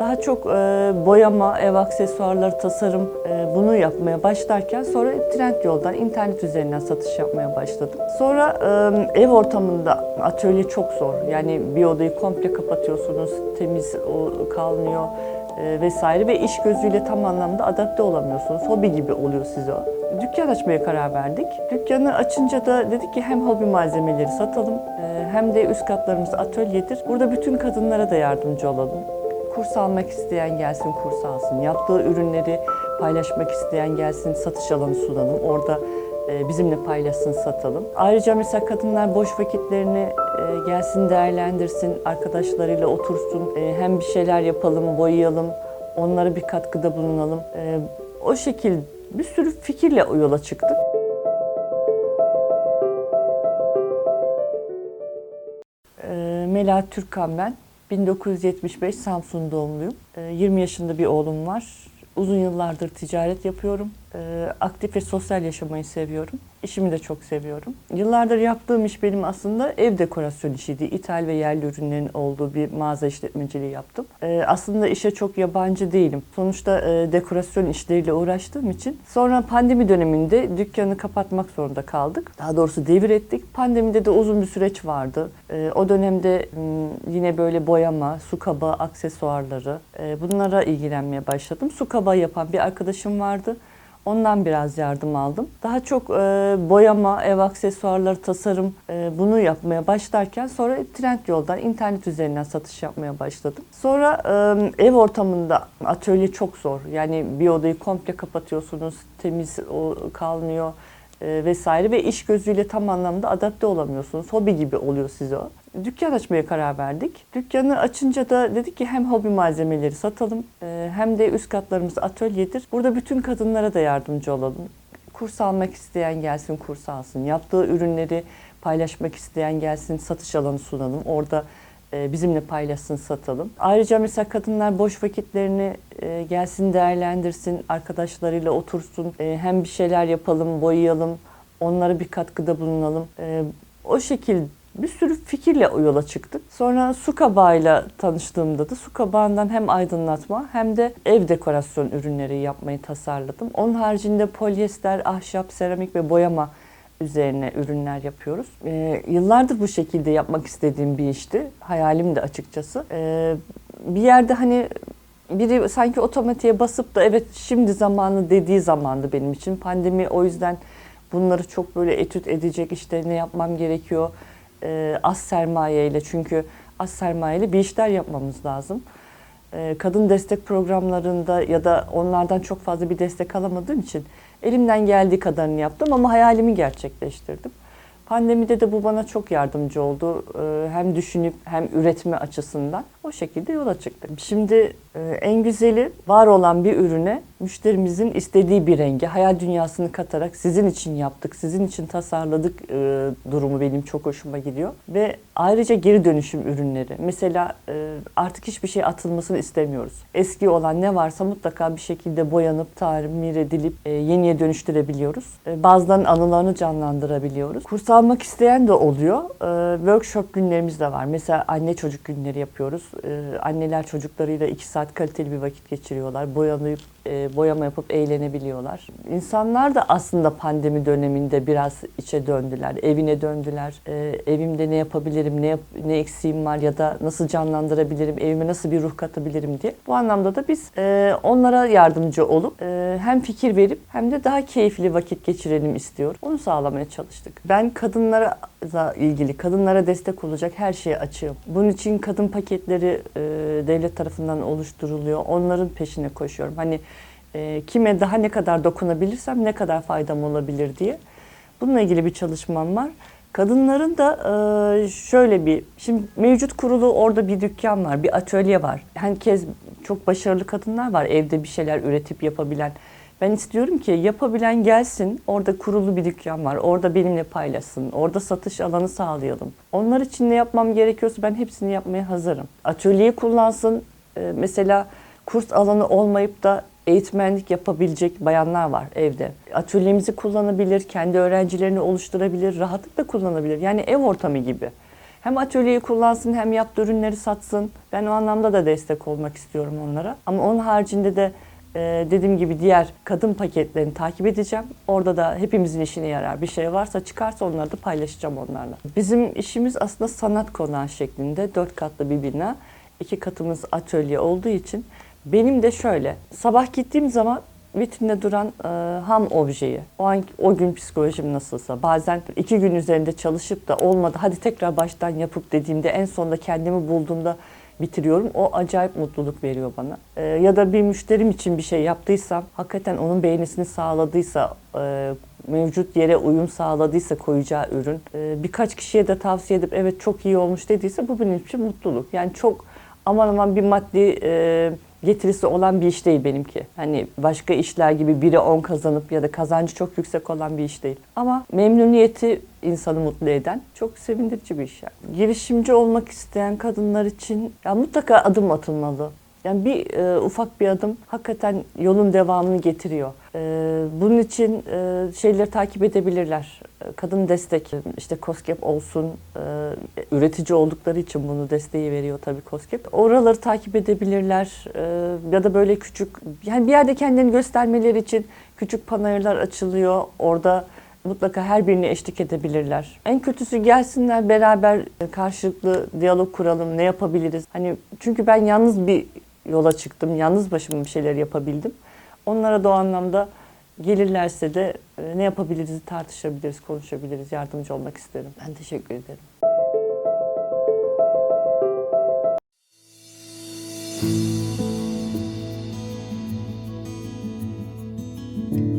Daha çok e, boyama, ev aksesuarları, tasarım e, bunu yapmaya başlarken sonra trend yoldan internet üzerinden satış yapmaya başladım. Sonra e, ev ortamında atölye çok zor. Yani bir odayı komple kapatıyorsunuz, temiz o kalmıyor e, vesaire ve iş gözüyle tam anlamda adapte olamıyorsunuz. Hobi gibi oluyor size o. Dükkan açmaya karar verdik. Dükkanı açınca da dedik ki hem hobi malzemeleri satalım e, hem de üst katlarımız atölyedir. Burada bütün kadınlara da yardımcı olalım. Kurs almak isteyen gelsin kurs alsın. Yaptığı ürünleri paylaşmak isteyen gelsin satış alanı sunalım. Orada e, bizimle paylaşsın satalım. Ayrıca mesela kadınlar boş vakitlerini e, gelsin değerlendirsin. Arkadaşlarıyla otursun. E, hem bir şeyler yapalım, boyayalım. Onlara bir katkıda bulunalım. O şekilde bir sürü fikirle yola çıktık. Melahat Türkkan ben. 1975 Samsun doğumluyum. Ee, 20 yaşında bir oğlum var. Uzun yıllardır ticaret yapıyorum. Ee, Aktif ve sosyal yaşamayı seviyorum. İşimi de çok seviyorum. Yıllardır yaptığım iş benim aslında ev dekorasyon işiydi. İthal ve yerli ürünlerin olduğu bir mağaza işletmeciliği yaptım. Ee, Aslında işe çok yabancı değilim. Sonuçta e, dekorasyon işleriyle uğraştığım için. Sonra pandemi döneminde dükkanı kapatmak zorunda kaldık. Daha doğrusu devir. Pandemide de uzun bir süreç vardı. Ee, O dönemde yine böyle boyama, su kaba, aksesuarları e, bunlara ilgilenmeye başladım. Su kaba yapan bir arkadaşım vardı. Ondan biraz yardım aldım. Daha çok e, boyama, ev aksesuarları, tasarım e, bunu yapmaya başlarken sonra trend yoldan internet üzerinden satış yapmaya başladım. Sonra e, ev ortamında atölye çok zor. Yani bir odayı komple kapatıyorsunuz, temiz o kalmıyor e, vesaire ve iş gözüyle tam anlamda adapte olamıyorsunuz. Hobi gibi oluyor size o. Dükkan açmaya karar verdik. Dükkanı açınca da dedik ki hem hobi malzemeleri satalım e, hem de üst katlarımız atölyedir. Burada bütün kadınlara da yardımcı olalım. Kurs almak isteyen gelsin kurs alsın. Yaptığı ürünleri paylaşmak isteyen gelsin satış alanı sunalım. Orada bizimle paylaşsın satalım. Ayrıca mesela kadınlar boş vakitlerini e, gelsin değerlendirsin, arkadaşlarıyla otursun. E, hem bir şeyler yapalım, boyayalım, onlara bir katkıda bulunalım. E, o şekilde bir sürü fikirle yola çıktık. Sonra su kabağıyla tanıştığımda da su kabağından hem aydınlatma hem de ev dekorasyon ürünleri yapmayı tasarladım. Onun haricinde polyester, ahşap, seramik ve boyama üzerine ürünler yapıyoruz. Ee, yıllardır bu şekilde yapmak istediğim bir işti. Hayalim de açıkçası. Ee, bir yerde hani biri sanki otomatiğe basıp da evet şimdi zamanı dediği zamandı benim için. Pandemi o yüzden bunları çok böyle etüt edecek işte ne yapmam gerekiyor e, az sermayeyle çünkü az sermayeyle bir işler yapmamız lazım. E, kadın destek programlarında ya da onlardan çok fazla bir destek alamadığım için elimden geldiği kadarını yaptım ama hayalimi gerçekleştirdim. Pandemide de bu bana çok yardımcı oldu. E, hem düşünüp hem üretme açısından o şekilde yola çıktık. Şimdi en güzeli var olan bir ürüne müşterimizin istediği bir rengi, hayal dünyasını katarak sizin için yaptık, sizin için tasarladık e, durumu benim çok hoşuma gidiyor. Ve ayrıca geri dönüşüm ürünleri. Mesela e, artık hiçbir şey atılmasını istemiyoruz. Eski olan ne varsa mutlaka bir şekilde boyanıp, tamir edilip e, yeniye dönüştürebiliyoruz. E, bazılarının anılarını canlandırabiliyoruz. Kurs almak isteyen de oluyor. E, workshop günlerimiz de var. Mesela anne çocuk günleri yapıyoruz. E, anneler çocuklarıyla iki saat kaliteli bir vakit geçiriyorlar. Boyanıp e, boyama yapıp eğlenebiliyorlar. İnsanlar da aslında pandemi döneminde biraz içe döndüler, evine döndüler. E, evimde ne yapabilirim, ne yap- ne eksiğim var ya da nasıl canlandırabilirim, evime nasıl bir ruh katabilirim diye. Bu anlamda da biz e, onlara yardımcı olup e, hem fikir verip hem de daha keyifli vakit geçirelim istiyor. Onu sağlamaya çalıştık. Ben kadınlara ilgili, kadınlara destek olacak her şeye açığım. Bunun için kadın paketleri e, devlet tarafından oluşturuluyor. Onların peşine koşuyorum. Hani e, kime daha ne kadar dokunabilirsem ne kadar faydam olabilir diye. Bununla ilgili bir çalışmam var. Kadınların da e, şöyle bir, şimdi mevcut kurulu orada bir dükkan var, bir atölye var. Herkes çok başarılı kadınlar var evde bir şeyler üretip yapabilen. Ben istiyorum ki yapabilen gelsin, orada kurulu bir dükkan var, orada benimle paylaşsın, orada satış alanı sağlayalım. Onlar için ne yapmam gerekiyorsa ben hepsini yapmaya hazırım. Atölyeyi kullansın, e, mesela kurs alanı olmayıp da eğitmenlik yapabilecek bayanlar var evde. Atölyemizi kullanabilir, kendi öğrencilerini oluşturabilir, rahatlıkla kullanabilir. Yani ev ortamı gibi. Hem atölyeyi kullansın hem yaptığı ürünleri satsın. Ben o anlamda da destek olmak istiyorum onlara. Ama onun haricinde de e, dediğim gibi diğer kadın paketlerini takip edeceğim. Orada da hepimizin işine yarar. Bir şey varsa çıkarsa onları da paylaşacağım onlarla. Bizim işimiz aslında sanat konağı şeklinde. Dört katlı bir bina. İki katımız atölye olduğu için benim de şöyle. Sabah gittiğim zaman vitrinde duran e, ham objeyi, o an o gün psikolojim nasılsa, bazen iki gün üzerinde çalışıp da olmadı, hadi tekrar baştan yapıp dediğimde en sonunda kendimi bulduğumda bitiriyorum. O acayip mutluluk veriyor bana. E, ya da bir müşterim için bir şey yaptıysam, hakikaten onun beğenisini sağladıysa, e, mevcut yere uyum sağladıysa koyacağı ürün, e, birkaç kişiye de tavsiye edip evet çok iyi olmuş dediyse bu benim için mutluluk. Yani çok aman aman bir maddi e, getirisi olan bir iş değil benimki. Hani başka işler gibi biri 10 kazanıp ya da kazancı çok yüksek olan bir iş değil. Ama memnuniyeti insanı mutlu eden çok sevindirici bir iş yani. Girişimci olmak isteyen kadınlar için ya mutlaka adım atılmalı. Yani bir e, ufak bir adım hakikaten yolun devamını getiriyor. E, bunun için e, şeyleri takip edebilirler. E, Kadın destek, işte COSGAP olsun, e, üretici oldukları için bunu desteği veriyor tabii COSGAP. Oraları takip edebilirler e, ya da böyle küçük, yani bir yerde kendini göstermeleri için küçük panayırlar açılıyor. Orada mutlaka her birini eşlik edebilirler. En kötüsü gelsinler beraber karşılıklı diyalog kuralım, ne yapabiliriz? Hani çünkü ben yalnız bir yola çıktım, yalnız başıma bir şeyler yapabildim. Onlara da o anlamda gelirlerse de e, ne yapabiliriz tartışabiliriz, konuşabiliriz, yardımcı olmak isterim. Ben teşekkür ederim.